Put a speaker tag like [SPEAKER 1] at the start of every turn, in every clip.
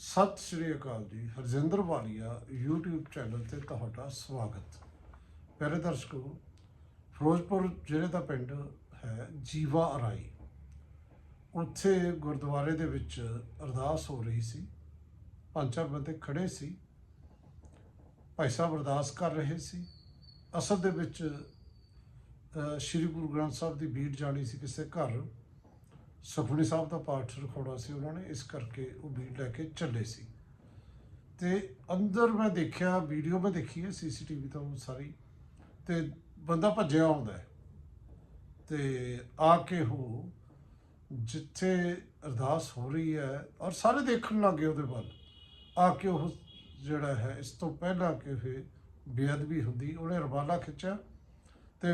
[SPEAKER 1] ਸਤਿ ਸ਼੍ਰੀ ਅਕਾਲ ਜੀ, ਹਰਜਿੰਦਰ ਵਾਲੀਆ YouTube channel ਤੇ ਤੁਹਾਡਾ ਸਵਾਗਤ। ਪਿਆਰੇ ਦਰਸ਼ਕੋ, ਫਿਰੋਜ਼ਪੁਰ ਜ਼ਿਲ੍ਹੇ ਦਾ ਪਿੰਡ ਹੈ ਜੀਵਾ ਅਰਾਈ। ਉੱਥੇ ਗੁਰਦੁਆਰੇ ਦੇ ਵਿੱਚ ਅਰਦਾਸ ਹੋ ਰਹੀ ਸੀ। ਪੰਜ ਚਾਰ ਬੰਦੇ ਖੜੇ ਸੀ। ਭਾਈ ਸਾਹਿਬ ਅਰਦਾਸ ਕਰ ਰਹੇ ਸੀ। ਅਸਲ ਦੇ ਵਿੱਚ ਸ਼੍ਰੀ ਗੁਰੂ ਗ੍ਰੰਥ ਸਾਹਿਬ ਦੀ ਬੀੜ ਜਾਣੀ ਸੀ ਕਿਸੇ ਘਰ। ਸੁਖਮਨੀ ਸਾਹਿਬ ਦਾ ਪਾਠ ਰਖਾਉਣਾ ਸੀ, ਉਹਨਾਂ ਨੇ ਇਸ ਕਰਕੇ ਉਹ ਬੀੜ ਲੈ ਕੇ ਚੱਲੇ ਸੀ। ਤੇ ਅੰਦਰ ਮੈਂ ਦੇਖਿਆ, ਵੀਡੀਓ ਮੈਂ ਦੇਖੀ ਹੈ, ਸੀਸੀਟੀਵੀ ਤੋਂ ਸਾਰੀ, ਤੇ ਬੰਦਾ ਭੱਜਿਆ ਆਉਂਦਾ ਹੈ। ਤੇ ਆ ਕੇ ਉਹ ਜਿੱਥੇ ਅਰਦਾਸ ਹੋ ਰਹੀ ਹੈ ਔਰ ਸਾਰੇ ਦੇਖਣ ਲੱਗੇ ਉਹਦੇ ਵੱਲ, ਆ ਕੇ ਉਹ ਜਿਹੜਾ ਹੈ, ਇਸ ਤੋਂ ਪਹਿਲਾਂ ਕਿ ਇਹ ਬੇਅਦਬੀ ਹੁੰਦੀ, ਉਹਨੇ ਰਵਾਲਾ ਖਿੱਚਿਆ ਤੇ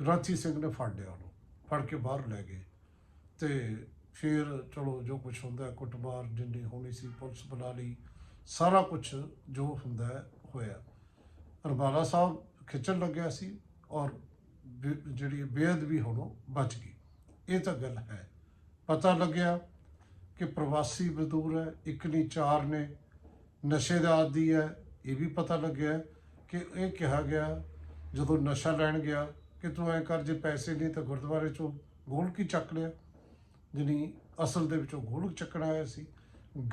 [SPEAKER 1] ਗ੍ਰਾਥੀ ਸਿੰਘ ਨੇ ਫੜ ਲਿਆ ਉਹਨੂੰ, ਫੜ ਕੇ ਬਾਹਰ ਲੈ ਗਏ। ਤੇ ਫਿਰ ਚਲੋ ਜੋ ਕੁਝ ਹੁੰਦਾ ਕੁੱਟਮਾਰ ਜਿੰਨੀ ਹੋਣੀ ਸੀ, ਪੁਲਿਸ ਬੁਲਾ ਲਈ, ਸਾਰਾ ਕੁਝ ਜੋ ਹੁੰਦਾ ਹੋਇਆ। ਰਬਾਲਾ ਸਾਹਿਬ ਖਿੱਚਣ ਲੱਗਿਆ ਸੀ ਔਰ ਬੇ- ਜਿਹੜੀ ਬੇਅਦਬੀ ਹੋਣੋਂ ਬਚ ਗਈ। ਇਹ ਤਾਂ ਗੱਲ ਹੈ। ਪਤਾ ਲੱਗਿਆ ਕਿ ਪ੍ਰਵਾਸੀ ਮਜ਼ਦੂਰ ਹੈ, ਇੱਕ ਨਹੀਂ ਚਾਰ ਨੇ, ਨਸ਼ੇ ਦਾ ਆਦੀ ਹੈ। ਇਹ ਵੀ ਪਤਾ ਲੱਗਿਆ ਕਿ ਇਹ ਕਿਹਾ ਗਿਆ, ਜਦੋਂ ਨਸ਼ਾ ਲੈਣ ਗਿਆ ਕਿ ਤੂੰ ਐ ਕਰ, ਜੇ ਪੈਸੇ ਨਹੀਂ ਤਾਂ ਗੁਰਦੁਆਰੇ ਚੋਂ ਗੋਲ ਕੀ ਚੱਕ ਲਿਆ। ਜਿਹਨੀ ਅਸਲ ਦੇ ਵਿੱਚੋਂ ਗੋਲਕ ਚੱਕਣ ਆਇਆ ਸੀ।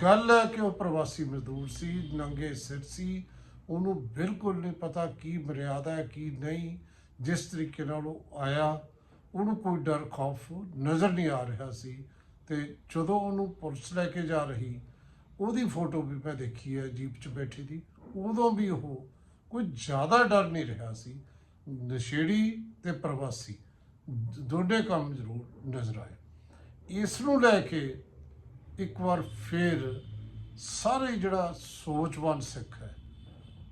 [SPEAKER 1] ਗੱਲ ਹੈ ਕਿ ਉਹ ਪ੍ਰਵਾਸੀ ਮਜ਼ਦੂਰ ਸੀ, ਨੰਗੇ ਸਿਰ ਸੀ। ਉਹਨੂੰ ਬਿਲਕੁਲ ਨਹੀਂ ਪਤਾ ਕੀ ਮਰਿਆਦਾ ਹੈ, ਕੀ ਨਹੀਂ। ਜਿਸ ਤਰੀਕੇ ਨਾਲ ਉਹ ਆਇਆ, ਉਹਨੂੰ ਕੋਈ ਡਰ, ਖੌਫ ਨਜ਼ਰ ਨਹੀਂ ਆ ਰਿਹਾ ਸੀ। ਤੇ ਜਦੋਂ ਉਹਨੂੰ ਪੁਲਿਸ ਲੈ ਕੇ ਜਾ ਰਹੀ, ਉਹਦੀ ਫੋਟੋ ਵੀ ਮੈਂ ਦੇਖੀ ਹੈ ਜੀਪ 'ਚ ਬੈਠੀ ਦੀ। ਉਦੋਂ ਵੀ ਉਹ ਕੋਈ ਜ਼ਿਆਦਾ ਡਰ ਨਹੀਂ ਰਿਹਾ ਸੀ। ਨਸ਼ੇੜੀ ਤੇ ਪ੍ਰਵਾਸੀ, ਦੋਨੇ ਕੰਮ ਜ਼ਰੂਰ ਨਜ਼ਰ ਆਏ। ਇਸ ਨੂੰ ਲੈ ਕੇ ਇੱਕ ਵਾਰ ਫੇਰ ਸਾਰੇ ਜਿਹੜਾ ਸੋਚਵਾਨ ਸਿੱਖ ਹੈ,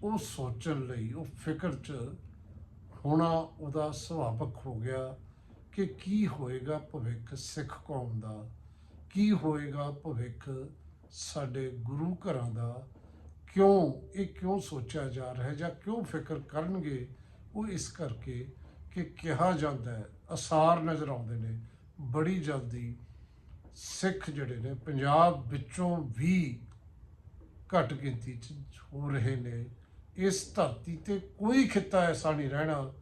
[SPEAKER 1] ਉਹ ਸੋਚਣ ਲਈ, ਉਹ ਫਿਕਰ 'ਚ ਹੋਣਾ ਉਹਦਾ ਸੁਭਾਵਕ ਹੋ ਗਿਆ ਕਿ ਕੀ ਹੋਏਗਾ ਭਵਿੱਖ ਸਿੱਖ ਕੌਮ ਦਾ, ਕੀ ਹੋਏਗਾ ਭਵਿੱਖ ਸਾਡੇ ਗੁਰੂ ਘਰਾਂ ਦਾ, ਕਿਉਂ ਇਹ ਕਿਉਂ ਸੋਚਿਆ ਜਾ ਰਿਹਾ ਹੈ ਜਾਂ ਕਿਉਂ ਫਿਕਰ ਕਰਨਗੇ ਉਹ ਇਸ ਕਰਕੇ ਕਿ ਕਿਹਾ ਜਾਂਦਾ ਹੈ, ਅਸਾਰ ਨਜ਼ਰ ਆਉਂਦੇ ਨੇ, ਬੜੀ ਜਲਦੀ ਸਿੱਖ ਜਿਹੜੇ ਨੇ, ਪੰਜਾਬ ਵਿੱਚੋਂ ਵੀ ਘੱਟ ਗਿਣਤੀ ਚ ਹੋ ਰਹੇ ਨੇ। ਇਸ ਧਰਤੀ ਤੇ ਕੋਈ ਖਿੱਤਾ ਐਸਾ ਨਹੀਂ ਰਹਿਣਾ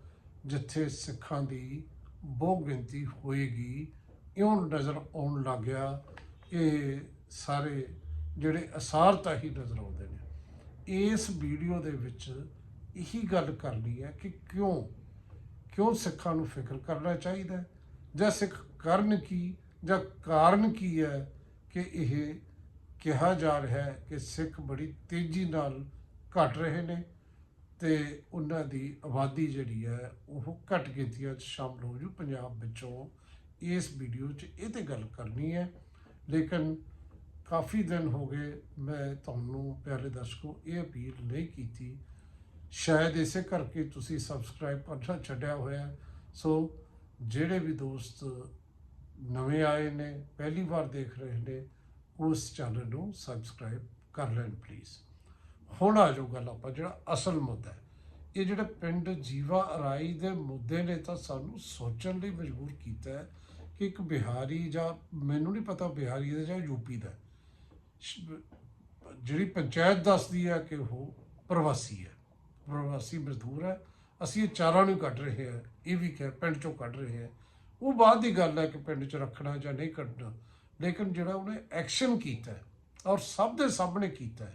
[SPEAKER 1] ਜਿੱਥੇ ਸਿੱਖਾਂ ਦੀ ਬਹੁ ਗਿਣਤੀ ਹੋਏਗੀ। ਇਉਂ ਨਜ਼ਰ ਆਉਣ ਲੱਗ ਗਿਆ ਇਹ ਸਾਰੇ ਜਿਹੜੇ ਅਸਾਰ ਤਾਂ ਹੀ ਨਜ਼ਰ ਆਉਂਦੇ ਨੇ। ਇਸ ਵੀਡੀਓ ਦੇ ਵਿੱਚ ਇਹੀ ਗੱਲ ਕਰਨੀ ਹੈ ਕਿ ਕਿਉਂ ਕਿਉਂ ਸਿੱਖਾਂ ਨੂੰ ਫਿਕਰ ਕਰਨਾ ਚਾਹੀਦਾ ਜਾਂ ਸਿੱਖ ਕਰਨ ਕੀ ਜਾਂ ਕਾਰਨ ਕੀ ਹੈ ਕਿ ਇਹ ਕਿਹਾ ਜਾ ਰਿਹਾ ਹੈ ਕਿ ਸਿੱਖ ਬੜੀ ਤੇਜ਼ੀ ਨਾਲ ਘਟ ਰਹੇ ਨੇ ਤੇ ਉਹਨਾਂ ਦੀ ਆਬਾਦੀ ਜਿਹੜੀ ਹੈ ਉਹ ਘਟ ਗਿਣਤੀਆਂ 'ਚ ਸ਼ਾਮਲ ਹੋ ਜੂ ਪੰਜਾਬ ਵਿੱਚੋਂ ਇਸ ਵੀਡੀਓ 'ਚ ਇਹ ਤੇ ਗੱਲ ਕਰਨੀ ਹੈ। ਲੇਕਿਨ ਕਾਫੀ ਦਿਨ ਹੋ ਗਏ ਮੈਂ ਤੁਹਾਨੂੰ ਪਿਆਰੇ ਦਰਸ਼ਕੋ ਇਹ ਅਪੀਲ ਨਹੀਂ ਕੀਤੀ। ਸ਼ਾਇਦ ਇਸੇ ਕਰਕੇ ਤੁਸੀਂ ਸਬਸਕ੍ਰਾਈਬ ਕਰਨਾ ਛੱਡਿਆ ਹੋਇਆ ਸੋ ਜਿਹੜੇ ਵੀ ਦੋਸਤ ਨਵੇਂ ਆਏ ਨੇ, ਪਹਿਲੀ ਵਾਰ ਦੇਖ ਰਹੇ ਨੇ, ਉਸ ਚੈਨਲ ਨੂੰ ਸਬਸਕ੍ਰਾਈਬ ਕਰ ਲੈਣ ਪਲੀਜ਼ ਹੁਣ ਆ ਜਾਓ ਗੱਲ ਆਪਾਂ, ਜਿਹੜਾ ਅਸਲ ਮੁੱਦਾ ਹੈ। ਇਹ ਜਿਹੜੇ ਪਿੰਡ ਜੀਵਾ ਅਰਾਈ ਦੇ ਮੁੱਦੇ ਨੇ ਤਾਂ ਸਾਨੂੰ ਸੋਚਣ ਲਈ ਮਜਬੂਰ ਕੀਤਾ ਹੈ ਕਿ ਇੱਕ ਬਿਹਾਰੀ ਜਾਂ ਮੈਨੂੰ ਨਹੀਂ ਪਤਾ ਬਿਹਾਰੀ ਦਾ ਜਾਂ ਯੂਪੀ ਦਾ ਜਿਹੜੀ ਪੰਚਾਇਤ ਦੱਸਦੀ ਹੈ ਕਿ ਉਹ ਪ੍ਰਵਾਸੀ ਹੈ, ਪ੍ਰਵਾਸੀ ਮਜ਼ਦੂਰ ਹੈ। ਅਸੀਂ ਇਹ ਚਾਰਾਂ ਨੂੰ ਕੱਢ ਰਹੇ ਹਾਂ, ਇਹ ਵੀ ਕਿ ਪਿੰਡ ਚੋਂ ਕੱਢ ਰਹੇ ਹਾਂ। ਉਹ ਬਾਅਦ ਦੀ ਗੱਲ ਹੈ ਕਿ ਪਿੰਡ 'ਚ ਰੱਖਣਾ ਜਾਂ ਨਹੀਂ ਕੱਢਣਾ। ਲੇਕਿਨ ਜਿਹੜਾ ਉਹਨੇ ਐਕਸ਼ਨ ਕੀਤਾ ਔਰ ਸਭ ਦੇ ਸਾਹਮਣੇ ਕੀਤਾ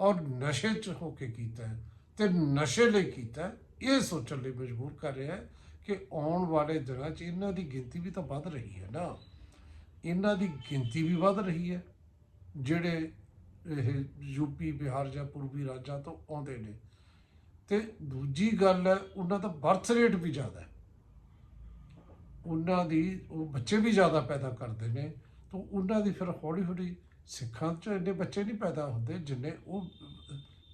[SPEAKER 1] ਔਰ ਨਸ਼ੇ 'ਚ ਹੋ ਕੇ ਕੀਤਾ ਹੈ ਤੇ ਨਸ਼ੇ ਲਈ ਕੀਤਾ ਇਹ ਸੋਚਣ ਲਈ ਮਜਬੂਰ ਕਰ ਰਿਹਾ ਹੈ ਕਿ ਆਉਣ ਵਾਲੇ ਦਿਨਾਂ 'ਚ ਇਹਨਾਂ ਦੀ ਗਿਣਤੀ ਵੀ ਤਾਂ ਵੱਧ ਰਹੀ ਹੈ ਨਾ। ਇਹਨਾਂ ਦੀ ਗਿਣਤੀ ਵੀ ਵੱਧ ਰਹੀ ਹੈ। ਜਿਹੜੇ ਇਹ ਯੂਪੀ ਬਿਹਾਰ ਜਾਂ ਪੂਰਬੀ ਰਾਜਾਂ ਤੋਂ ਆਉਂਦੇ ਨੇ। ਤੇ ਦੂਜੀ ਗੱਲ ਹੈ, ਉਹਨਾਂ ਦਾ ਬਰਥ ਰੇਟ ਵੀ ਜ਼ਿਆਦਾ ਹੈ। ਉਹਨਾਂ ਦੀ, ਉਹ ਬੱਚੇ ਵੀ ਜ਼ਿਆਦਾ ਪੈਦਾ ਕਰਦੇ ਨੇ, ਤਾਂ ਉਹਨਾਂ ਦੀ ਫਿਰ ਹੌਲੀ ਹੌਲੀ ਸਿੱਖਾਂ 'ਚ ਇੰਨੇ ਬੱਚੇ ਨਹੀਂ ਪੈਦਾ ਹੁੰਦੇ ਜਿੰਨੇ ਉਹ,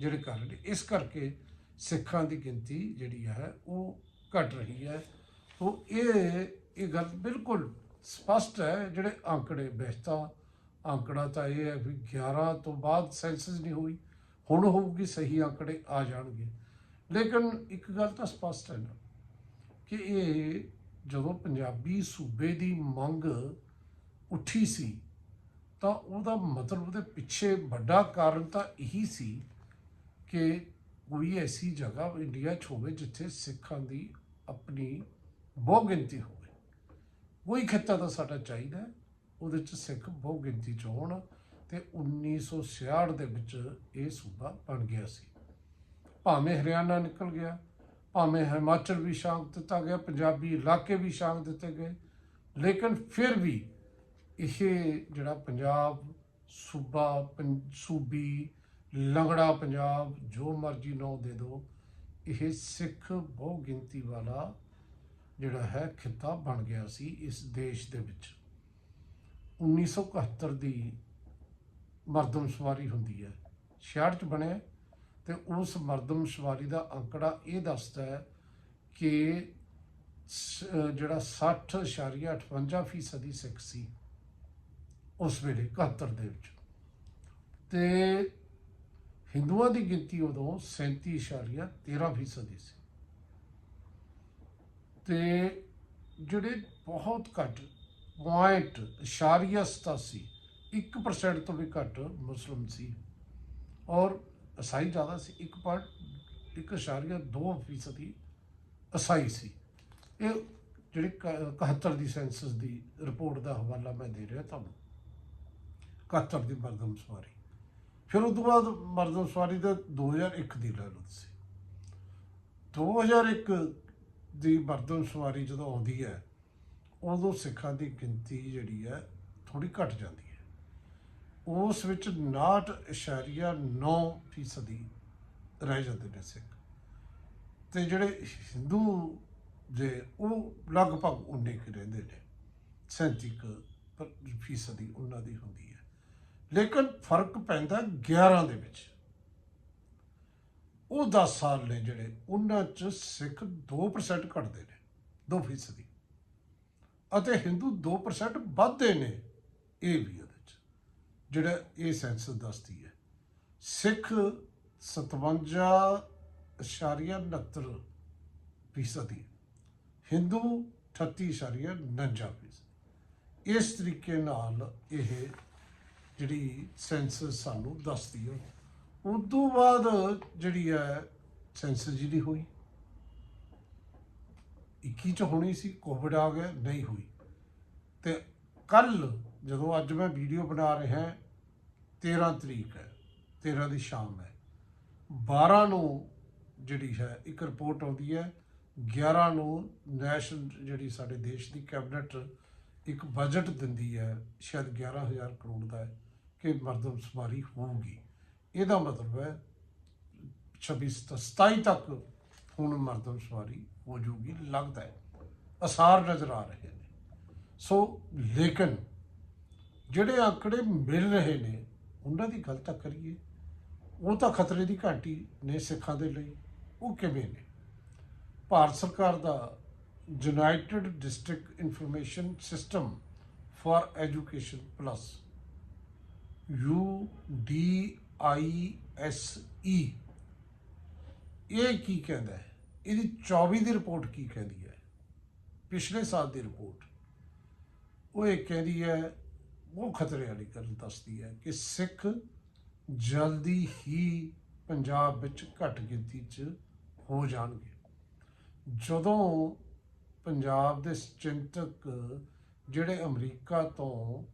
[SPEAKER 1] ਜਿਹੜੇ ਕਰ ਰਹੇ ਇਸ ਕਰਕੇ ਸਿੱਖਾਂ ਦੀ ਗਿਣਤੀ ਜਿਹੜੀ ਹੈ, ਉਹ ਘਟ ਰਹੀ ਹੈ। ਤੋਂ ਇਹ ਇਹ ਗੱਲ ਬਿਲਕੁਲ ਸਪਸ਼ਟ ਹੈ, ਜਿਹੜੇ ਅੰਕੜੇ ਬਹਿਤਾ, ਅੰਕੜਾ ਤਾਂ ਇਹ ਹੈ ਵੀ 11 ਤੋਂ ਬਾਅਦ ਸੈਂਸਸ ਨਹੀਂ ਹੋਈ, ਹੁਣ ਹੋਊਗੀ ਸਹੀ ਅੰਕੜੇ ਆ ਜਾਣਗੇ। ਲੇਕਿਨ ਇੱਕ ਗੱਲ ਤਾਂ ਸਪਸ਼ਟ ਹੈ ਨਾ, ਕਿ ਇਹ ਜਦੋਂ ਪੰਜਾਬੀ ਸੂਬੇ ਦੀ ਮੰਗ ਉੱਠੀ ਸੀ, ਤਾਂ ਉਹਦਾ ਮਤਲਬ ਉਹਦੇ ਪਿੱਛੇ ਵੱਡਾ ਕਾਰਨ ਤਾਂ ਇਹੀ ਸੀ ਕਿ ਕੋਈ ਐਸੀ ਜਗ੍ਹਾ ਇੰਡੀਆ 'ਚ ਹੋਵੇ ਜਿੱਥੇ ਸਿੱਖਾਂ ਦੀ ਆਪਣੀ ਬਹੁ ਗਿਣਤੀ ਹੋਵੇ। ਕੋਈ ਖਿੱਤਾ ਤਾਂ ਸਾਡਾ ਚਾਹੀਦਾ ਉਹਦੇ 'ਚ ਸਿੱਖ ਬਹੁ ਗਿਣਤੀ 'ਚ ਹੋਣ ਤੇ 1966 ਦੇ ਵਿੱਚ ਇਹ ਸੂਬਾ ਬਣ ਗਿਆ ਸੀ। ਭਾਵੇਂ ਹਰਿਆਣਾ ਨਿਕਲ ਗਿਆ ਭਾਵੇਂ ਹਿਮਾਚਲ ਵੀ ਸ਼ਾਂਤ ਦਿੱਤਾ ਗਿਆ, ਪੰਜਾਬੀ ਇਲਾਕੇ ਵੀ ਸ਼ਾਂਤ ਦਿੱਤੇ ਗਏ, ਲੇਕਿਨ ਫਿਰ ਵੀ ਇਹ ਜਿਹੜਾ ਪੰਜਾਬ ਸੂਬਾ, ਪੰ- ਸੂਬੀ ਲੰਗੜਾ ਪੰਜਾਬ ਜੋ ਮਰਜ਼ੀ ਨਾਂ ਦੇ ਦਿਓ ਇਹ ਸਿੱਖ ਬਹੁ ਗਿਣਤੀ ਵਾਲਾ ਜਿਹੜਾ ਹੈ ਖਿੱਤਾ ਬਣ ਗਿਆ ਸੀ ਇਸ ਦੇਸ਼ ਦੇ ਵਿੱਚ। 1971 ਦੀ ਮਰਦਮਸ਼ੁਮਾਰੀ ਹੁੰਦੀ ਹੈ। 66 ਚ ਬਣਿਆ। ਤੇ ਉਸ ਮਰਦਮਸ਼ੁਮਾਰੀ ਦਾ ਅੰਕੜਾ ਇਹ ਦੱਸਦਾ ਹੈ ਕਿ ਸ- ਅਹ ਜਿਹੜਾ 60.58 ਫੀਸਦੀ ਸਿੱਖ ਸੀ ਉਸ ਵੇਲੇ 71 ਦੇ ਵਿੱਚ। ਤੇ ਹਿੰਦੂਆਂ ਦੀ ਗਿਣਤੀ ਉਦੋਂ 37.13 ਫੀਸਦੀ ਸੀ। ਤੇ ਜਿਹੜੇ ਬਹੁਤ ਘੱਟ ਪੁਆਇੰਟ ਇਸ਼ਾਰੀਆ 87 1% ਤੋਂ ਵੀ ਘੱਟ ਮੁਸਲਮ ਸੀ। ਔਰ ਈਸਾਈ ਜ਼ਿਆਦਾ ਸੀ 1. ਇੱਕ ਇਸ਼ਾਰੀਆ 2 ਫੀਸਦੀ ਈਸਾਈ ਸੀ। ਇਹ ਜਿਹੜੀ ਕ- 71 ਦੀ ਸੈਂਸਸ ਦੀ ਰਿਪੋਰਟ ਦਾ ਹਵਾਲਾ ਮੈਂ ਦੇ ਰਿਹਾ ਤੁਹਾਨੂੰ। 71 ਦੀ ਮਰਦਮਸ਼ੁਮਾਰੀ ਫਿਰ ਉਸ ਤੋਂ ਬਾਅਦ ਮਰਦਮਸ਼ੁਮਾਰੀ ਦਾ 2001 ਦੀ ਲੈ ਲਓ ਤੁਸੀਂ। 2001 ਦੀ ਮਰਦਮਸ਼ੁਮਾਰੀ ਜਦੋਂ ਆਉਂਦੀ ਹੈ, ਉਦੋਂ ਸਿੱਖਾਂ ਦੀ ਗਿਣਤੀ ਜਿਹੜੀ ਹੈ ਥੋੜੀ ਘਟ ਜਾਂਦੀ ਉਸ ਵਿੱਚ 59.9 ਫੀਸਦੀ ਰਹਿ ਜਾਂਦੇ ਨੇ ਸਿੱਖ। ਤੇ ਜਿਹੜੇ ਹਿੰਦੂ ਜੇ ਉਹ ਲਗਭਗ ਉਨੇ ਕੁ ਰਹਿੰਦੇ ਨੇ 37 ਕੁ ਫੀਸਦੀ ਉਹਨਾਂ ਦੀ ਹੁੰਦੀ ਹੈ। ਲੇਕਿਨ ਫ਼ਰਕ ਪੈਂਦਾ 11 ਦੇ ਵਿੱਚ। ਉਹ 10 ਸਾਲ ਨੇ ਜਿਹੜੇ ਉਹਨਾਂ 'ਚ ਸਿੱਖ 2% ਘਟਦੇ ਨੇ 2 ਫੀਸਦੀ। ਅਤੇ ਹਿੰਦੂ 2% ਵੱਧਦੇ ਨੇ, ਇਹ ਵੀ ਜਿਹੜਾ ਇਹ ਸੈਂਸਸ ਦੱਸਦੀ ਹੈ। ਸਿੱਖ 57.69 ਫੀਸਦੀ ਹਿੰਦੂ 38.49 ਫੀਸਦੀ ਇਸ ਤਰੀਕੇ ਨਾਲ ਇਹ ਜਿਹੜੀ ਸੈਂਸਸ ਸਾਨੂੰ ਦੱਸਦੀ ਹੈ। ਉਸ ਤੋਂ ਬਾਅਦ ਜਿਹੜੀ ਹੈ ਸੈਂਸਸ ਜਿਹੜੀ ਹੋਈ। 21 ਚ ਹੋਣੀ ਸੀ, ਕੋਵਿਡ ਆ ਗਿਆ, ਨਹੀਂ ਹੋਈ। ਤੇ ਕੱਲ ਜਦੋਂ ਅੱਜ ਮੈਂ ਵੀਡੀਓ ਬਣਾ ਰਿਹਾ 13 ਤਰੀਕ ਹੈ 13 ਦੀ ਸ਼ਾਮ ਹੈ। 12 ਨੂੰ ਜਿਹੜੀ ਹੈ, ਇੱਕ ਰਿਪੋਰਟ ਆਉਂਦੀ ਹੈ। 11 ਨੂੰ ਨੈਸ਼ਨਲ ਜਿਹੜੀ ਸਾਡੇ ਦੇਸ਼ ਦੀ ਕੈਬਨਿਟ ਇੱਕ ਬਜਟ ਦਿੰਦੀ ਹੈ, ਸ਼ਾਇਦ 11000 ਕਰੋੜ ਦਾ ਹੈ ਕਿ ਮਰਦਮਸ਼ੁਮਾਰੀ ਹੋਊਗੀ। ਇਹਦਾ ਮਤਲਬ ਹੈ 26 ਤੋਂ 27 ਤੱਕ ਹੁਣ ਮਰਦਮਸ਼ੁਮਾਰੀ ਹੋ ਜੂਗੀ ਲੱਗਦਾ ਹੈ। ਅਸਾਰ ਨਜ਼ਰ ਆ ਰਹੇ ਨੇ। ਸੋ ਲੇਕਿਨ ਜਿਹੜੇ ਆંકੜੇ ਮਿਲ ਰਹੇ ਨੇ ਉਹਨਾਂ ਦੀ ਗੱਲ ਤਾਂ ਕਰੀਏ, ਉਹ ਤਾਂ ਖਤਰੇ ਦੀ ਘਾਟੀ ਨੇ ਸਿੱਖਾਂ ਦੇ ਲਈ, ਉਹ ਕਿਵੇਂ ਨੇ? ਭਾਰਤ ਸਰਕਾਰ ਦਾ United District Information System for Education Plus U D I S E ਇਹ ਕੀ ਕਹਿੰਦਾ ਹੈ? ਇਹਦੀ 24 ਦੀ ਰਿਪੋਰਟ ਕੀ ਕਹਿੰਦੀ ਹੈ? ਪਿਛਲੇ ਸਾਲ ਦੀ ਰਿਪੋਰਟ। ਉਹ ਇਹ ਕਹਿੰਦੀ ਹੈ ਉਹ ਖਤਰੇ ਵਾਲੀ ਗੱਲ ਦੱਸਦੀ ਹੈ ਕਿ ਸਿੱਖ ਜਲਦੀ ਹੀ ਪੰਜਾਬ ਵਿੱਚ ਘੱਟ ਗਿਣਤੀ 'ਚ ਹੋ ਜਾਣਗੇ। ਜਦੋਂ ਪੰਜਾਬ ਦੇ ਚਿੰਤਕ ਜਿਹੜੇ ਅਮਰੀਕਾ ਤੋਂ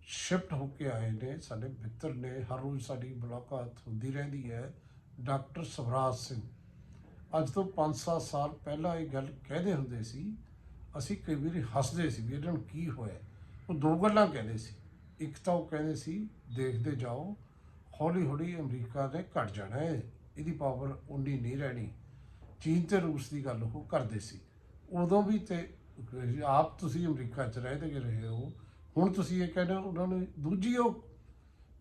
[SPEAKER 1] ਸ਼ਿਫਟ ਹੋ ਕੇ ਆਏ ਨੇ, ਸਾਡੇ ਮਿੱਤਰ ਨੇ, ਹਰ ਰੋਜ਼ ਸਾਡੀ ਮੁਲਾਕਾਤ ਹੁੰਦੀ ਰਹਿੰਦੀ ਹੈ, ਡਾਕਟਰ ਸਵਰਾਜ ਸਿੰਘ। ਅੱਜ ਤੋਂ 5-7 ਸਾਲ ਪਹਿਲਾਂ ਇਹ ਗੱਲ ਕਹਿੰਦੇ ਹੁੰਦੇ ਸੀ, ਅਸੀਂ ਕਈ ਵਾਰੀ ਹੱਸਦੇ ਸੀ ਵੀ ਇਹਨਾਂ ਨੂੰ ਕੀ ਹੋਇਆ। ਉਹ ਦੋ ਗੱਲਾਂ ਕਹਿੰਦੇ ਸੀ। ਇੱਕ ਤਾਂ ਉਹ ਕਹਿੰਦੇ ਸੀ, ਦੇਖਦੇ ਜਾਓ ਹੌਲੀ ਹੌਲੀ ਅਮਰੀਕਾ ਨੇ ਘਟ ਜਾਣਾ ਹੈ, ਇਹਦੀ ਪਾਵਰ ਉਨੀ ਨਹੀਂ ਰਹਿਣੀ। ਚੀਨ ਤੇ ਰੂਸ ਦੀ ਗੱਲ ਉਹ ਕਰਦੇ ਸੀ। ਉਦੋਂ ਵੀ ਤੇ ਆਪ ਤੁਸੀਂ ਅਮਰੀਕਾ 'ਚ ਰਹਿ ਤੇ ਰਹੇ ਹੋ, ਹੁਣ ਤੁਸੀਂ ਇਹ ਕਹਿੰਦੇ ਹੋ ਉਹਨਾਂ ਨੂੰ ਦੂਜੀ ਉਹ,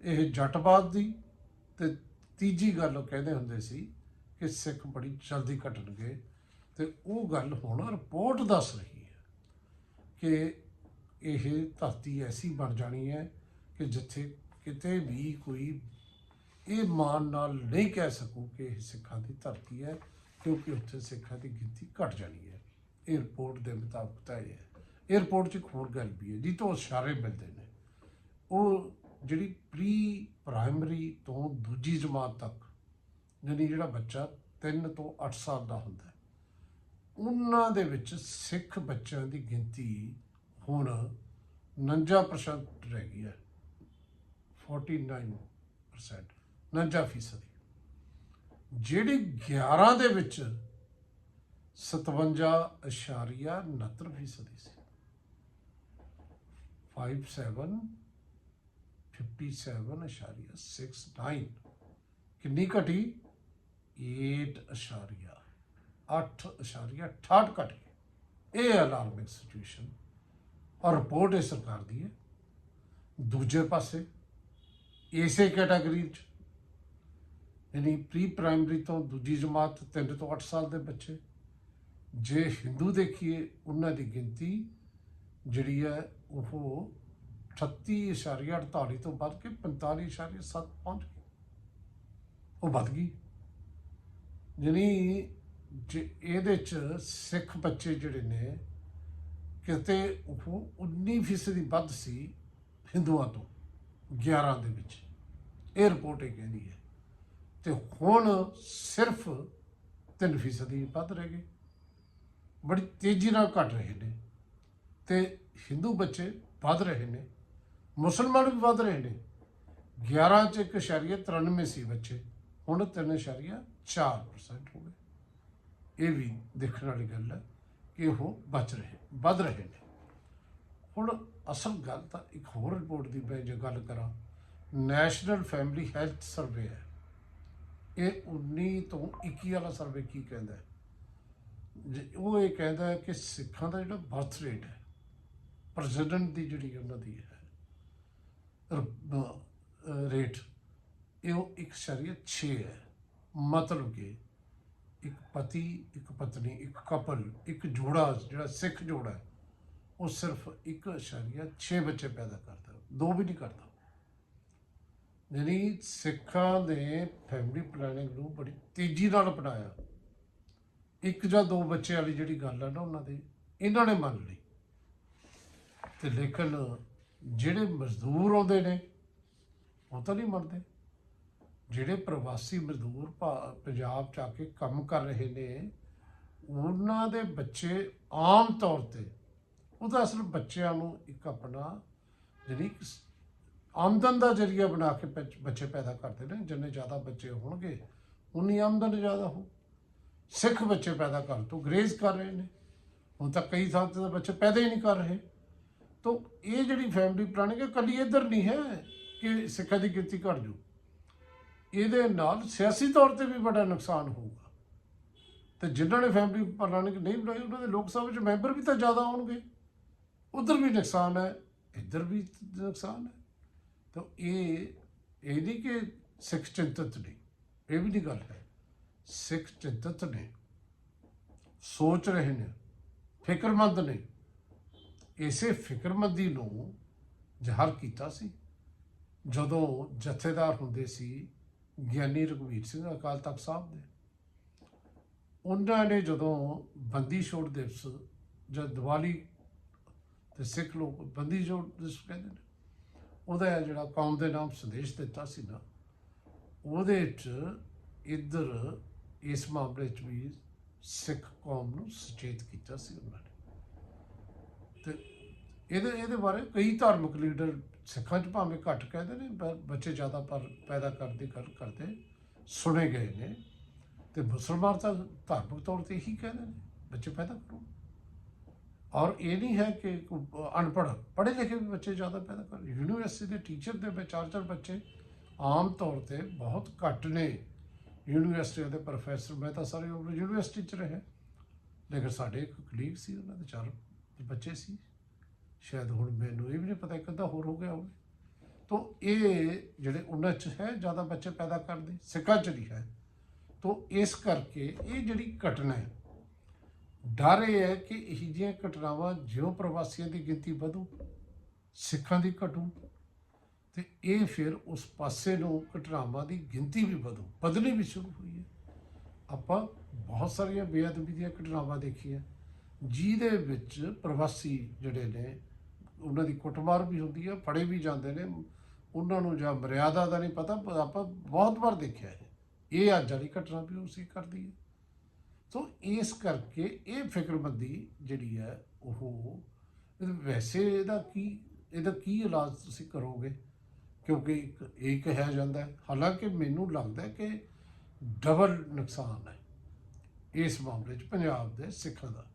[SPEAKER 1] ਇਹ ਜੱਟਵਾਦ ਦੀ ਤੇ ਤੀਜੀ ਗੱਲ ਉਹ ਕਹਿੰਦੇ ਹੁੰਦੇ ਸੀ ਕਿ ਸਿੱਖ ਬੜੀ ਜਲਦੀ ਘਟਣਗੇ। ਤੇ ਉਹ ਗੱਲ ਹੁਣ ਰਿਪੋਰਟ ਦੱਸ ਰਹੀ ਹੈ ਕਿ ਇਹ ਧਰਤੀ ਐਸੀ ਬਣ ਜਾਣੀ ਹੈ ਕਿ ਜਿੱਥੇ ਕਿਤੇ ਵੀ ਕੋਈ ਇਹ ਮਾਨ ਨਾਲ ਨਹੀਂ ਕਹਿ ਸਕੂ ਕਿ ਇਹ ਸਿੱਖਾਂ ਦੀ ਧਰਤੀ ਹੈ, ਕਿਉਂਕਿ ਉੱਥੇ ਸਿੱਖਾਂ ਦੀ ਗਿਣਤੀ ਘਟ ਜਾਣੀ ਹੈ। ਇਹ ਦੇ ਮੁਤਾਬਕ ਤਾਂ ਇਹ ਹੈ। ਇਹ 'ਚ ਇੱਕ ਹੋਰ ਗੱਲ ਵੀ ਹੈ ਜੀ ਤੋਂ ਇਸ਼ਾਰੇ ਮਿਲਦੇ ਨੇ। ਉਹ ਜਿਹੜੀ ਪ੍ਰੀ ਪ੍ਰਾਇਮਰੀ ਤੋਂ ਦੂਜੀ ਜਮਾਤ ਤੱਕ, ਯਾਨੀ ਜਿਹੜਾ ਬੱਚਾ 3 ਤੋਂ 8 ਸਾਲ ਦਾ ਹੁੰਦਾ ਉਹਨਾਂ ਦੇ ਵਿੱਚ ਸਿੱਖ ਬੱਚਿਆਂ ਦੀ ਗਿਣਤੀ ਹੁਣ 49% ਰਹਿ ਗਈ ਹੈ। 49% 49 ਫੀਸਦੀ। ਜਿਹੜੀ 11 ਦੇ ਵਿੱਚ 57.69 ਫੀਸਦੀ ਸੀ। 57 57.69 ਕਿੰਨੀ ਘਟੀ? 8.8.68 ਘਟ ਘਟੀ ਇਹ ਅਲਾਰਮਿੰਗ ਸਿਚੁਏਸ਼ਨ ਔਰ ਰਿਪੋਰਟ ਇਸ ਸਰਕਾਰ ਦੀ ਹੈ। ਦੂਜੇ ਪਾਸੇ ਇਸੇ ਕੈਟਾਗਰੀ ਚ, ਯਾਨੀ ਪ੍ਰੀ ਪ੍ਰਾਇਮਰੀ ਤੋਂ ਦੂਜੀ ਜਮਾਤ 3 ਤੋਂ 8 ਸਾਲ ਦੇ ਬੱਚੇ, ਜੇ ਹਿੰਦੂ ਦੇਖੀਏ, ਉਹਨਾਂ ਦੀ ਗਿਣਤੀ ਜਿਹੜੀ ਹੈ ਉਹ 38.48 ਤੋਂ ਵੱਧ ਕੇ 45.7 ਪਹੁੰਚ ਗਈ। ਉਹ ਵੱਧ ਗਈ। ਯਾਨੀ ਜੇ ਇਹਦੇ ਚ ਸਿੱਖ ਬੱਚੇ ਜਿਹੜੇ ਨੇ ਕਿਤੇ ਉਹ 19% ਵੱਧ ਸੀ ਹਿੰਦੂਆਂ ਤੋਂ 11 ਦੇ ਵਿੱਚ। ਇਹ ਰਿਪੋਰਟ ਇਹ ਕਹਿੰਦੀ ਹੈ। ਤੇ ਹੁਣ ਸਿਰਫ 3% ਵੱਧ ਰਹਿ ਗਏ ਬੜੀ ਤੇਜ਼ੀ ਨਾਲ ਘਟ ਰਹੇ ਨੇ। ਤੇ ਹਿੰਦੂ ਬੱਚੇ ਵੱਧ ਰਹੇ ਨੇ। ਮੁਸਲਮਾਨ ਵੀ ਵੱਧ ਰਹੇ ਨੇ। 11 ਚ 1.93 ਸੀ ਬੱਚੇ। ਹੁਣ 3.4% ਹੋ ਗਏ। ਇਹ ਵੀ ਦੇਖਣ ਵਾਲੀ ਗੱਲ ਹੈ। ਕਿ ਉਹ ਬਚ ਰਹੇ, ਵੱਧ ਰਹੇ ਨੇ। ਹੁਣ ਅਸਲ ਗੱਲ ਤਾਂ ਇੱਕ ਹੋਰ ਰਿਪੋਰਟ ਦੀ ਮੈਂ ਜੇ ਗੱਲ ਕਰਾਂ ਨੈਸ਼ਨਲ ਫੈਮਿਲੀ ਹੈਲਥ ਸਰਵੇ ਹੈ। ਇਹ 19 ਤੋਂ 21 ਵਾਲਾ ਸਰਵੇ ਕੀ ਕਹਿੰਦਾ ਹੈ? ਜੇ ਉਹ ਇਹ ਕਹਿੰਦਾ ਹੈ ਕਿ ਸਿੱਖਾਂ ਦਾ ਜਿਹੜਾ ਬਰਥ ਰੇਟ ਹੈ ਪ੍ਰੈਜ਼ੀਡੈਂਟ ਦੀ ਜਿਹੜੀ ਉਹਨਾਂ ਦੀ ਹੈ ਰੇਟ ਇਹ ਉਹ ਇੱਕ ਸ਼ਰੀਅਤ 6 ਹੈ। ਮਤਲਬ ਕਿ ਇੱਕ ਪਤੀ, ਇੱਕ ਪਤਨੀ, ਇੱਕ ਕਪਲ, ਇੱਕ ਜੋੜਾ, ਜਿਹੜਾ ਸਿੱਖ ਜੋੜਾ ਹੈ, ਉਹ ਸਿਰਫ ਇੱਕ ਸ਼ਰੀਅਤ 6 ਬੱਚੇ ਪੈਦਾ ਕਰਦਾ ਦੋ ਵੀ ਨਹੀਂ ਕਰਦਾ। ਯਾਨੀ ਸਿੱਖਾਂ ਨੇ ਫੈਮਿਲੀ ਪਲੈਨਿੰਗ ਨੂੰ ਬੜੀ ਤੇਜ਼ੀ ਨਾਲ ਅਪਣਾਇਆ। ਇੱਕ ਜਾਂ ਦੋ ਬੱਚੇ ਵਾਲੀ ਜਿਹੜੀ ਗੱਲ ਹੈ ਨਾ ਉਹਨਾਂ ਦੀ, ਇਹਨਾਂ ਨੇ ਮੰਨ ਲਈ। ਤੇ ਲੇਕਿਨ ਜਿਹੜੇ ਮਜ਼ਦੂਰ ਆਉਂਦੇ ਨੇ, ਉਹ ਤਾਂ ਨਹੀਂ ਮੰਨਦੇ। ਜਿਹੜੇ ਪ੍ਰਵਾਸੀ ਮਜ਼ਦੂਰ ਭਾ- ਪੰਜਾਬ ਚ ਆ ਕੇ ਕੰਮ ਕਰ ਰਹੇ ਨੇ, ਉਹਨਾਂ ਦੇ ਬੱਚੇ ਆਮ ਤੌਰ ਤੇ ਉਹਦਾ ਅਸਲ ਬੱਚਿਆਂ ਨੂੰ ਇੱਕ ਆਪਣਾ ਜਿਹੜੀ ਆਮਦਨ ਦਾ ਜ਼ਰੀਆ ਬਣਾ ਕੇ ਬੱਚ- ਬੱਚੇ ਪੈਦਾ ਕਰਦੇ ਨੇ, ਜਿੰਨੇ ਜ਼ਿਆਦਾ ਬੱਚੇ ਹੋਣਗੇ, ਉਨੀ ਆਮਦਨ ਜ਼ਿਆਦਾ ਹੋ ਸਿੱਖ ਬੱਚੇ ਪੈਦਾ ਕਰਨ ਤੋਂ ਗਰੇਜ਼ ਕਰ ਰਹੇ ਨੇ, ਹੁਣ ਤਾਂ ਕਈ ਥਾਂ ਤੇ ਤਾਂ ਬੱਚੇ ਪੈਦਾ ਹੀ ਨਹੀਂ ਕਰ ਰਹੇ। ਤੋਂ ਇਹ ਜਿਹੜੀ ਫੈਮਿਲੀ ਪਲਾਨਿੰਗ ਹੈ ਕੱਲੀ ਇੱਧਰ ਨਹੀਂ ਹੈ ਕਿ ਸਿੱਖਾਂ ਦੀ ਗਿਣਤੀ ਘਟ ਜੂ ਇਹਦੇ ਨਾਲ ਸਿਆਸੀ ਤੌਰ ਤੇ ਵੀ ਬੜਾ ਨੁਕਸਾਨ ਹੋਊਗਾ। ਤੇ ਜਿਨ੍ਹਾਂ ਨੇ ਫੈਮਿਲੀ ਪਲਾਨਿੰਗ ਨਹੀਂ ਬਣਾਈ, ਉਹਨਾਂ ਦੇ ਲੋਕ ਸਭਾ ਵਿੱਚ ਮੈਂਬਰ ਵੀ ਤਾਂ ਜ਼ਿਆਦਾ ਹੋਣਗੇ। ਉਧਰ ਵੀ ਨੁਕਸਾਨ ਹੈ, ਇੱਧਰ ਵੀ ਨੁਕਸਾਨ ਹੈ। ਤਾਂ ਇਹ ਇਹ ਨਹੀਂ ਕਿ ਸਿੱਖ ਚਿੰਤਤ ਨਹੀਂ ਇਹ ਵੀ ਨਹੀਂ ਗੱਲ ਹੈ। ਸਿੱਖ ਚਿੰਤਤ ਨੇ, ਸੋਚ ਰਹੇ ਨੇ, ਫਿਕਰਮੰਦ ਨੇ। ਇਸੇ ਫਿਕਰਮੰਦੀ ਨੂੰ ਜ਼ਾਹਰ ਕੀਤਾ ਸੀ। ਜਦੋਂ ਜਥੇਦਾਰ ਹੁੰਦੇ ਸੀ ਗਿਆਨੀ ਰਘਵੀਰ ਸਿੰਘ ਅਕਾਲ ਤਖਤ ਸਾਹਿਬ ਦੇ। ਉਹਨਾਂ ਨੇ ਜਦੋਂ ਬੰਦੀ ਛੋੜ ਦਿਵਸ ਜਦ ਦੀਵਾਲੀ ਤੇ ਸਿੱਖ ਲੋਕ ਬੰਦੀ ਛੋੜ ਦਿਵਸ ਕਹਿੰਦੇ ਨੇ, ਉਹਦਾ ਜਿਹੜਾ ਕੌਮ ਦੇ ਨਾਮ ਸੰਦੇਸ਼ ਦਿੱਤਾ ਸੀ ਨਾ, ਉਹਦੇ 'ਚ ਇੱਧਰ ਇਸ ਮਾਮਲੇ 'ਚ ਵੀ ਸਿੱਖ ਕੌਮ ਨੂੰ ਸੁਚੇਤ ਕੀਤਾ ਸੀ ਉਹਨਾਂ ਨੇ। ਤੇ ਇਹਦੇ ਇਹਦੇ ਬਾਰੇ ਕਈ ਧਾਰਮਿਕ ਲੀਡਰ ਸਿੱਖਾਂ 'ਚ ਭਾਵੇਂ ਘੱਟ ਕਹਿੰਦੇ ਨੇ, ਪਰ ਬੱਚੇ ਜ਼ਿਆਦਾ ਪਰ ਪੈਦਾ ਕਰਨ ਦੀ ਗੱਲ ਕਰਦੇ ਸੁਣੇ ਗਏ ਨੇ। ਤੇ ਮੁਸਲਮਾਨ ਤਾਂ ਧਾਰਮਿਕ ਤੌਰ ਤੇ ਹੀ ਕਹਿੰਦੇ ਨੇ, ਬੱਚੇ ਪੈਦਾ ਕਰੋ। ਔਰ ਇਹ ਨਹੀਂ ਹੈ ਕਿ ਅਨਪੜ੍ਹ ਪੜ੍ਹੇ ਲਿਖੇ ਵੀ ਬੱਚੇ ਜ਼ਿਆਦਾ ਪੈਦਾ ਕਰ, ਯੂਨੀਵਰਸਿਟੀ ਦੇ ਟੀਚਰ ਦੇ ਵਿੱਚ ਚਾਰ ਚਾਰ ਬੱਚੇ ਆਮ ਤੌਰ ਤੇ ਬਹੁਤ ਘੱਟ ਨੇ। ਯੂਨੀਵਰਸਿਟੀ ਦੇ ਪ੍ਰੋਫੈਸਰ, ਮੈਂ ਤਾਂ ਸਾਰੇ ਯੂਨੀਵਰਸਿਟੀ ਚ ਰਹੇ, ਲੇਕਿਨ ਸਾਡੇ ਇੱਕ ਕਲੀਗ ਸੀ, ਉਹਨਾਂ ਦੇ ਚਾਰ ਬੱਚੇ ਸੀ। ਸ਼ਾਇਦ ਹੁਣ ਮੈਨੂੰ ਇਹ ਵੀ ਨਹੀਂ ਪਤਾ, ਇੱਕ ਹੋਰ ਹੋ ਗਿਆ ਹੋਵੇ। ਤੋਂ ਇਹ ਜਿਹੜੇ ਉਹਨਾਂ ਚ ਹੈ, ਜ਼ਿਆਦਾ ਬੱਚੇ ਪੈਦਾ ਕਰਦੇ, ਸਿੱਖਾਂ ਚ ਨਹੀਂ ਹੈ। ਤੋਂ ਇਸ ਕਰਕੇ ਇਹ ਜਿਹੜੀ ਘਟਨਾ ਹੈ, ਡਰ ਇਹ ਹੈ ਕਿ ਇਹ ਜਿਹੀਆਂ ਘਟਨਾਵਾਂ ਜਿਉਂ ਪ੍ਰਵਾਸੀਆਂ ਦੀ ਗਿਣਤੀ ਵਧੂ, ਸਿੱਖਾਂ ਦੀ ਘਟੂ, ਤੇ ਇਹ ਫਿਰ ਉਸ ਪਾਸੇ ਨੂੰ ਘਟਨਾਵਾਂ ਦੀ ਗਿਣਤੀ ਵੀ ਵਧੂ, ਵਧਣੀ ਵੀ ਸ਼ੁਰੂ ਹੋਈ ਹੈ। ਆਪਾਂ ਬਹੁਤ ਸਾਰੀਆਂ ਬੇਅਦਬੀ ਦੀਆਂ ਘਟਨਾਵਾਂ ਦੇਖੀਆਂ। ਜਿਹਦੇ ਵਿੱਚ ਪ੍ਰਵਾਸੀ ਜਿਹੜੇ ਨੇ ਉਹਨਾਂ ਦੀ ਕੁੱਟਮਾਰ ਵੀ ਹੁੰਦੀ ਹੈ ਫੜੇ ਵੀ ਜਾਂਦੇ ਨੇ। ਉਹਨਾਂ ਨੂੰ ਜਾਂ ਮਰਿਆਦਾ ਦਾ ਨਹੀਂ ਪਤਾ ਆਪਾਂ ਬਹੁਤ ਵਾਰ ਦੇਖਿਆ ਹੈ। ਇਹ ਅੱਜ ਵਾਲੀ ਘਟਨਾ ਵੀ ਉਸੇ ਕਰਦੀ ਹੈ। ਸੋ ਇਸ ਕਰਕੇ ਇਹ ਫਿਕਰਮੰਦੀ ਜਿਹੜੀ ਹੈ, ਉਹ ਵੈਸੇ ਇਹਦਾ ਕੀ ਇਹਦਾ ਕੀ ਇਲਾਜ ਤੁਸੀਂ ਕਰੋਗੇ? ਕਿਉਂਕਿ ਇੱਕ ਇੱਕ ਹੈ ਜਾਂਦਾ ਹਾਲਾਂਕਿ ਮੈਨੂੰ ਲੱਗਦਾ ਕਿ ਡਬਲ ਨੁਕਸਾਨ ਹੈ ਇਸ ਮਾਮਲੇ 'ਚ ਪੰਜਾਬ ਦੇ ਸਿੱਖਾਂ ਦਾ।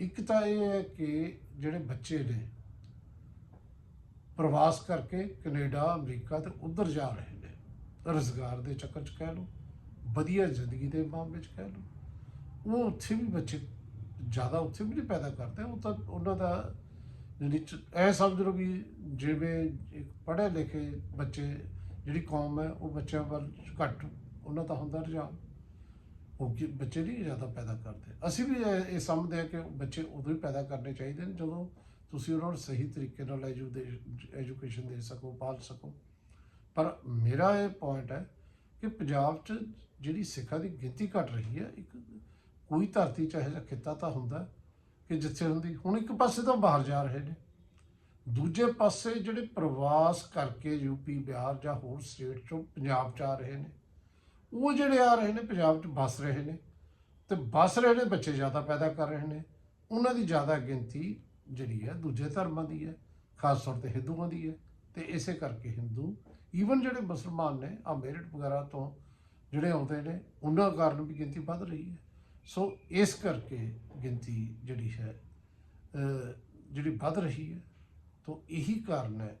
[SPEAKER 1] ਇੱਕ ਤਾਂ ਇਹ ਹੈ ਕਿ ਜਿਹੜੇ ਬੱਚੇ ਨੇ ਪ੍ਰਵਾਸ ਕਰਕੇ ਕੈਨੇਡਾ, ਅਮਰੀਕਾ ਤੇ ਉਧਰ ਜਾ ਰਹੇ ਨੇ। ਰੁਜ਼ਗਾਰ ਦੇ ਚੱਕਰ 'ਚ ਕਹਿ ਲਓ, ਵਧੀਆ ਜ਼ਿੰਦਗੀ ਦੇ ਮਾਮਲੇ 'ਚ ਕਹਿ ਲਓ। ਉਹ ਉੱਥੇ ਵੀ ਬੱਚੇ ਜ਼ਿਆਦਾ ਉੱਥੇ ਵੀ ਨਹੀਂ ਪੈਦਾ ਕਰਦੇ, ਉਹ ਤਾਂ ਉਹਨਾਂ ਦਾ ਜਿਹੜੀ ਇਹ ਸਮਝ ਲਓ ਵੀ ਜਿਵੇਂ ਇੱਕ ਪੜ੍ਹੇ ਲਿਖੇ ਬੱਚੇ ਜਿਹੜੀ ਕੌਮ ਹੈ, ਉਹ ਬੱਚਿਆਂ ਵੱਲ ਘੱਟ, ਉਹਨਾਂ ਦਾ ਹੁੰਦਾ ਰੁਝਾਨ। ਉਹ ਕਿ ਬੱਚੇ ਨਹੀਂ ਜ਼ਿਆਦਾ ਪੈਦਾ ਕਰਦੇ। ਅਸੀਂ ਵੀ ਇਹ ਸਮਝਦੇ ਹਾਂ ਕਿ ਬੱਚੇ ਉਦੋਂ ਹੀ ਪੈਦਾ ਕਰਨੇ ਚਾਹੀਦੇ ਨੇ ਜਦੋਂ ਤੁਸੀਂ ਉਹਨਾਂ ਨੂੰ ਸਹੀ ਤਰੀਕੇ ਨਾਲ ਐਜੂਕੇਸ਼ਨ ਦੇ ਸਕੋ, ਪਾਲ ਸਕੋ। ਪਰ ਮੇਰਾ ਇਹ ਪੁਆਇੰਟ ਹੈ ਕਿ ਪੰਜਾਬ 'ਚ ਜਿਹੜੀ ਸਿੱਖਾਂ ਦੀ ਗਿਣਤੀ ਘਟ ਰਹੀ ਹੈ, ਇੱਕ ਕੋਈ ਧਰਤੀ ਚਾਹੇ ਜਾਂ ਖਿੱਤਾ ਤਾਂ ਹੁੰਦਾ ਕਿ ਜਿੱਥੇ ਹੁੰਦੀ ਹੁਣ ਇੱਕ ਪਾਸੇ ਤਾਂ ਬਾਹਰ ਜਾ ਰਹੇ ਨੇ। ਦੂਜੇ ਪਾਸੇ ਜਿਹੜੇ ਪ੍ਰਵਾਸ ਕਰਕੇ ਯੂਪੀ ਬਿਹਾਰ ਜਾਂ ਹੋਰ ਸਟੇਟ ਚੋਂ ਪੰਜਾਬ ਚ ਆ ਰਹੇ ਨੇ, ਉਹ ਜਿਹੜੇ ਆ ਰਹੇ ਨੇ, ਪੰਜਾਬ ਚ ਵੱਸ ਰਹੇ ਨੇ ਤੇ ਵੱਸ ਰਹੇ ਨੇ, ਬੱਚੇ ਜ਼ਿਆਦਾ ਪੈਦਾ ਕਰ ਰਹੇ ਨੇ, ਉਹਨਾਂ ਦੀ ਜ਼ਿਆਦਾ ਗਿਣਤੀ ਜਿਹੜੀ ਹੈ, ਦੂਜੇ ਧਰਮਾਂ ਦੀ ਹੈ, ਖਾਸ ਤੌਰ ਤੇ ਹਿੰਦੂਆਂ ਦੀ ਹੈ। ਤੇ ਇਸੇ ਕਰਕੇ ਹਿੰਦੂ ਈਵਨ ਜਿਹੜੇ ਮੁਸਲਮਾਨ ਨੇ ਆ ਮੇਰਿਟ ਵਗੈਰਾ ਤੋਂ ਜਿਹੜੇ ਆਉਂਦੇ ਨੇ, ਉਹਨਾਂ ਕਾਰਨ ਵੀ ਗਿਣਤੀ ਵੱਧ ਰਹੀ ਹੈ। ਸੋ ਇਸ ਕਰਕੇ ਗਿਣਤੀ ਜਿਹੜੀ ਹੈ ਜਿਹੜੀ ਵੱਧ ਰਹੀ ਹੈ। ਤੋਂ ਇਹੀ ਕਾਰਨ ਹੈ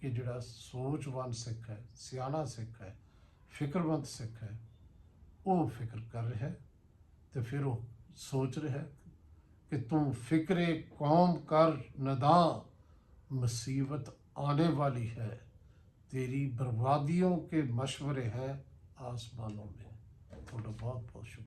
[SPEAKER 1] ਕਿ ਜਿਹੜਾ ਸੋਚਵਾਨ ਸਿੱਖ ਹੈ, ਸਿਆਣਾ ਸਿੱਖ ਹੈ, ਫਿਕਰਮੰਦ ਸਿੱਖ ਹੈ, ਉਹ ਫਿਕਰ ਕਰ ਰਿਹਾ ਹੈ ਤੇ ਫਿਰ ਉਹ ਸੋਚ ਰਿਹਾ ਹੈ कि तुम फ़िक्र कौम कर, नदा मुसीबत आने वाली है। तेरी बर्बादियों के मशवरे हैं आसमानों में। थोड़ा बहुत बहुत शुक्रिया।